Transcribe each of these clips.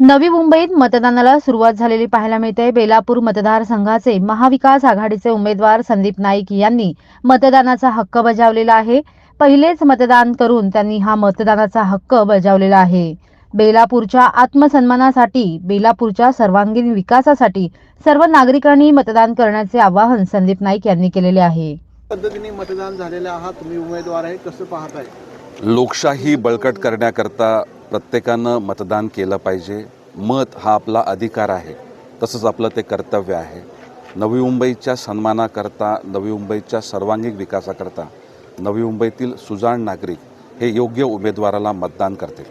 नवी मुंबईत मतदानाला सुरुवात झालेली पाहायला मिळते. बेलापूर मतदारसंघाचे महाविकास आघाडीचे उमेदवार संदीप नाईक यांनी मतदानाचा हक्क बजावलेला आहे. पहिलेच मतदान करून त्यांनी हा मतदानाचा हक्क बजावलेला आहे. बेलापूरच्या आत्मसन्मानासाठी बेलापूरच्या सर्वांगीण विकासासाठी सर्व नागरिकांनी मतदान करण्याचे आवाहन संदीप नाईक यांनी केलेले आहे. पद्धतीने मतदान झालेलं आहात तुम्ही उमेदवार आहे कसं पाहताय? लोकशाही बळकट करण्याकरता प्रत्येकानं मतदान केलं पाहिजे. मत हा आपला अधिकार आहे. तसंच आपलं ते कर्तव्य आहे. नवी मुंबईच्या सन्मानाकरता नवी मुंबईच्या सर्वांगीण विकासाकरता नवी मुंबईतील सुजाण नागरिक हे योग्य उमेदवाराला मतदान करतील.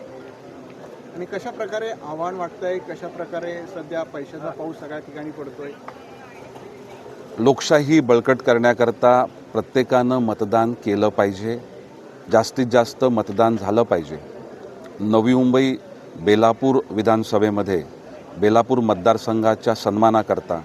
आणि कशा प्रकारे आव्हान वाटतंय? कशा प्रकारे सध्या पैशाचा पाऊस सगळ्या ठिकाणी पडतोय? लोकशाही बळकट करण्याकरता प्रत्येकानं मतदान केलं पाहिजे. जास्तीत जास्त मतदान झालं पाहिजे. नवी मुंबई बेलापूर विधानसभेमध्ये बेलापूर मतदारसंघाच्या सन्मानाकरता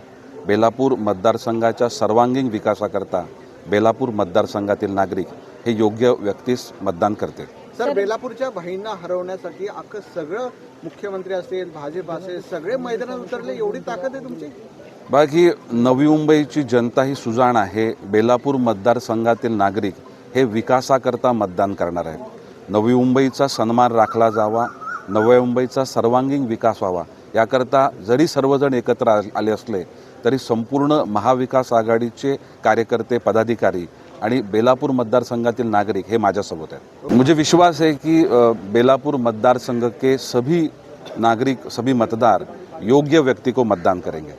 बेलापूर मतदारसंघाच्या सर्वांगीण विकासाकरता बेलापूर मतदारसंघातील नागरिक हे योग्य व्यक्तीस मतदान करतील. सर बेलापूरच्या बहिणींना हरवण्यासाठी अख्खं सगळं मुख्यमंत्री असेल भाजप असेल सगळे मैदानात उतरले एवढी ताकद आहे तुमची? बाकी नवी मुंबईची जनता ही सुजाण आहे. बेलापूर मतदारसंघातील नागरिक हे विकासाकरता मतदान करणार आहेत. नवी मुंबईचा सन्मान राखला जावा नव्या मुंबईचा सर्वांगीण विकास व्हावा. याकरता जरी सर्वजण एकत्र आ- आले असले तरी संपूर्ण महाविकास आघाडीचे कार्यकर्ते पदाधिकारी आणि बेलापूर मतदारसंघातील नागरिक हे माझ्यासोबत आहेत. मुझे विश्वास आहे की बेलापूर मतदारसंघ के सभी नागरिक सभी मतदार योग्य व्यक्ति को मतदान करेंगे.